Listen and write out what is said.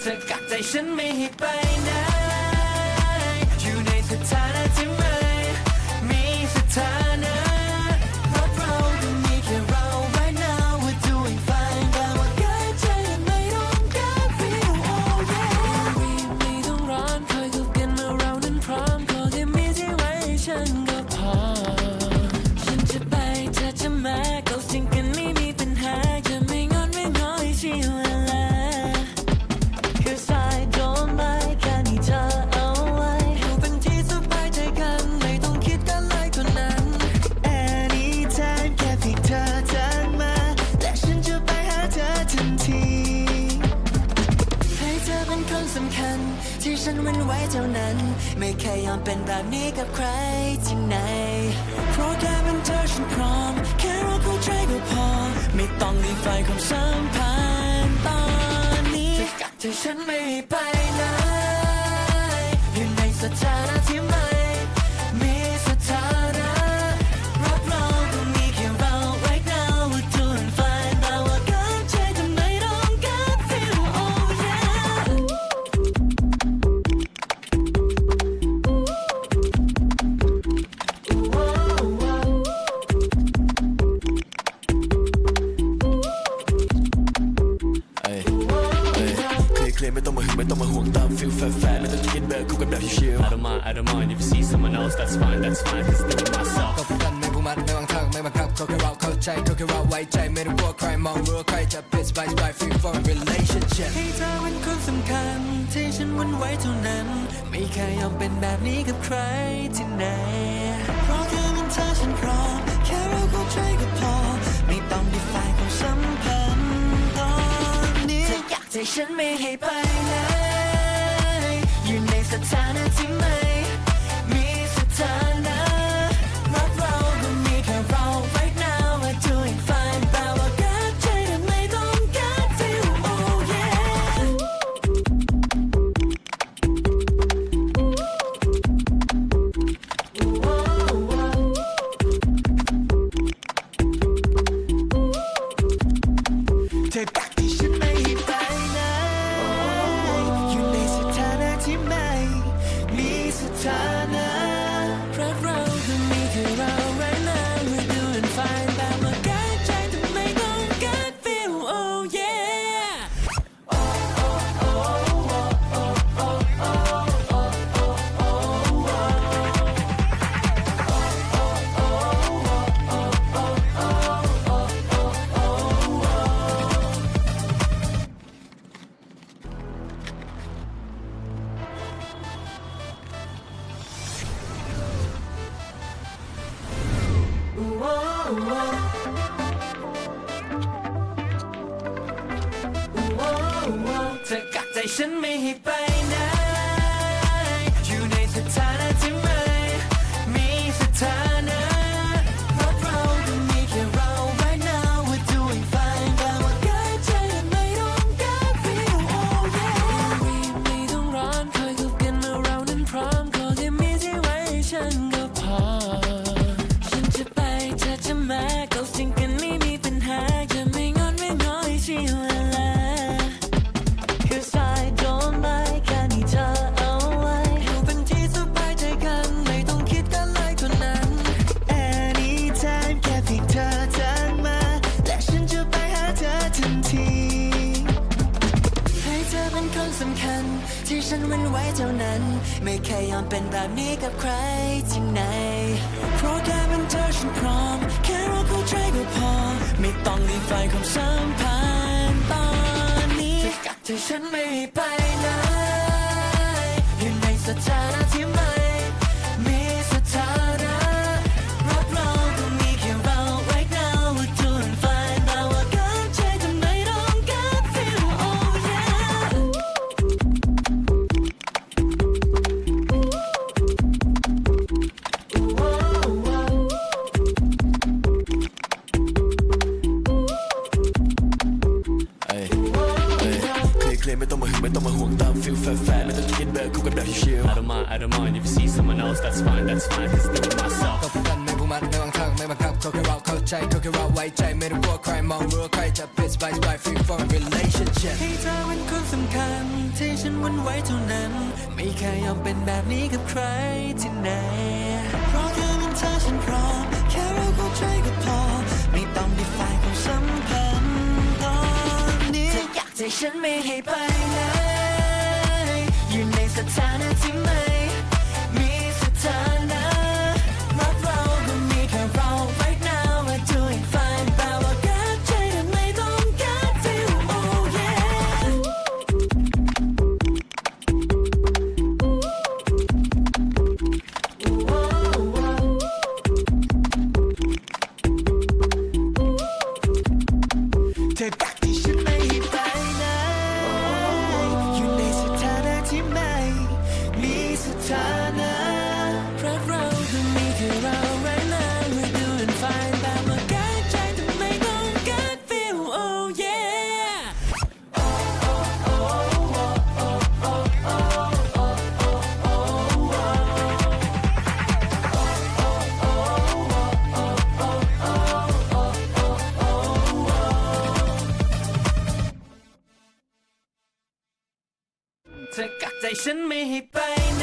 เธอกักใจฉันไม่ให้ไปนะ เว้นไว้เท่านั้น ไม่เคยยอมเป็นแบบนี้กับใครที่ไหนเพราะแค่เป็นเธอฉันพร้อม แค่เราเข้าใจก็พอ ไม่ต้องรีไฟความสัมพันธ์ตอนนี้จะกักใจฉันไม่ไปนะ ไม่ต้องมาหึงไม่ต้องมาห่วงตามฟิลแฟร์แฟร์ไม่ต้องจะกินเบอร์คู่กันแบบชิว I don't mind, I don't mind if you see someone else, that's fine, that's fine, cause doing myself. ก็พูดกันไม่พูดมันไม่วางทางไม่บังคับเขาแค่เราเข้าใจเขาแค่เราไว้ใจไม่ต้องกลัวใครมองรู้ว่าใครจะเปลี่ยน spice by free for relationship ให้เธอเป็นคนสำคัญที่ฉันหวันไว้เท่านั้น ไม่เคยยอมเป็นแบบนี้กับใครที่ไหนเพราะแค่เป็นเธอฉันพร้อมแค่เราเข้าใจก็พอไม่ต้องดีไฟความสัมพันธ์ตอนนี้เธออยากให้ฉันไม่ให้ไป ฉันไม่ให้ไป มันไว้เท่านั้น ไม่เคยยอมเป็นแบบนี้กับใครที่ไหน เพราะแค่เป็นเธอฉันพร้อม แค่เราเข้าใจก็พอ ไม่ต้องรีบไฟความสัมพันธ์ตอนนี้จะกับเธอฉันไม่ไปไหน ไม่ต้องมาห่วงตามฟิลแฟร์แฟร์ไม่ต้องจะกินเบอร์คู่กันแบบชิว I don't mind, I don't mind if you see someone else, that's fine, that's fine, cause doing myself. ก็พูดกันไม่พูดมันไม่บังคับไม่บังคับเขาแค่เราเข้าใจเขาแค่เราไว้ใจไม่ต้องกลัวใครมองรือว่าใครจะผิด Spice by free from relationship ให้เธอเป็นคนสำคัญที่ฉันหวันไว้เท่านั้น ไม่เคยยอมเป็นแบบนี้กับใครที่ไหนเพราะแค่เป็นเธอฉันพร้อมแค่เราเข้าใจก็พอ ฉันไม่ให้ไปนะ ธอกักใจฉันไม่ให้ไปไหน